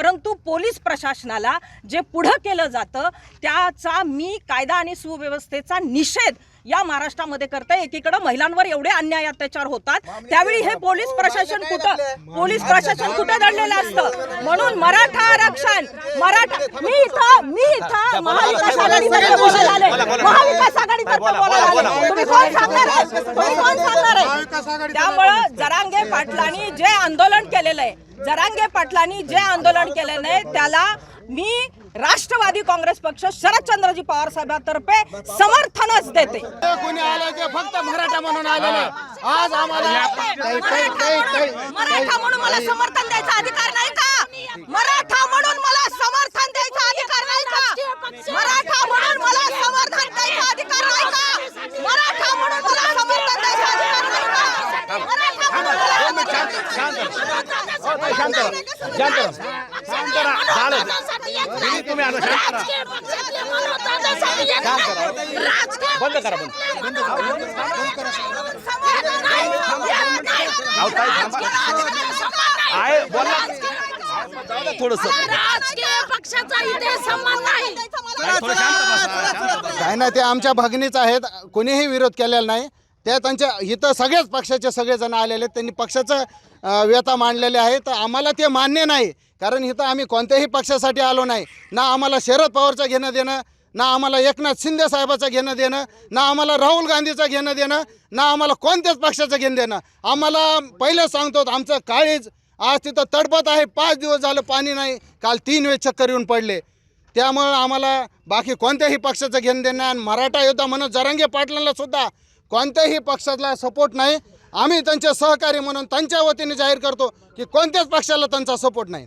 परंतु पोलीस प्रशासनाला जे पुढं केलं जातं त्याचा मी कायदा आणि सुव्यवस्थेचा निषेध या महाराष्ट्रामध्ये करते एकीकडे महिलांवर एवढे अन्याय अत्याचार होतात. त्यावेळी हे पोलीस प्रशासन कुठं पोलीस प्रशासन कुठं दडलेलं असतं? म्हणून मराठा आरक्षण. मराठा मी इथं मी इथं महाविकास आघाडीतर्फे बोलायला आले. महाविकास आघाडीतर्फे बोलायला आले. तुम्ही कोण सांगणार आहे? तुम्ही कोण सांगणार आहे? त्यामुळं जरांगे पाटलांनी जे आंदोलन केलेलं आहे जरांगे पाटलांनी जे आंदोलन केलेलं आहे त्याला मी राष्ट्रवादी काँग्रेस पक्ष शरदचंद्रजी पवार साहेबांतर्फे समर्थनच देते कोणी आले ते फक्त मराठा म्हणून आलेले आज आम्हाला मराठा मराठा म्हणून मला समर्थन द्यायचा अधिकार नाही का मराठा म्हणून मला समर्थन द्यायचा अधिकार नाही का मराठा म्हणून मला समर्थन द्यायचा अधिकार नाही का मराठा म्हणून मला समर्थन द्यायचा अधिकार नाही का मराठा म्हणून मला तुम्ही आता शांत बंद करा बंद. आहे बोला. थोडस. राजकीय पक्षाचा इथे संबंध नाही थोडं शांत बसा शांत बसा. काय नाही ते आमच्या भगिनीच आहेत. कोणीही विरोध केलेला नाही. त्या त्यांच्या इथं सगळेच पक्षाचे सगळेजण आलेले आहेत. त्यांनी पक्षाचं व्यथा मांडलेले आहे. तर आम्हाला ते मान्य नाही. कारण इथं आम्ही कोणत्याही पक्षासाठी आलो नाही. ना आम्हाला शरद पवारचं घेणं देणं ना आम्हाला एकनाथ शिंदे साहेबाचं घेणं देणं ना आम्हाला राहुल गांधीचं घेणं देणं ना आम्हाला कोणत्याच पक्षाचं घेणं देणं. आम्हाला पहिलं सांगतो आमचं काळीज आज तिथं तडपत आहे. पाच दिवस झालं पाणी नाही. काल तीन वेळ चक्कर येऊन पडले. त्यामुळं आम्हाला बाकी कोणत्याही पक्षाचं घेणं देणं आणि मराठा योद्धा म्हणून जरांगे पाटलांना सुद्धा कोणत्याही पक्षाला सपोर्ट नाही. आम्ही त्यांचे सहकारी म्हणून त्यांच्या वतीने जाहीर करतो की कोणत्याच पक्षाला त्यांचा सपोर्ट नाही.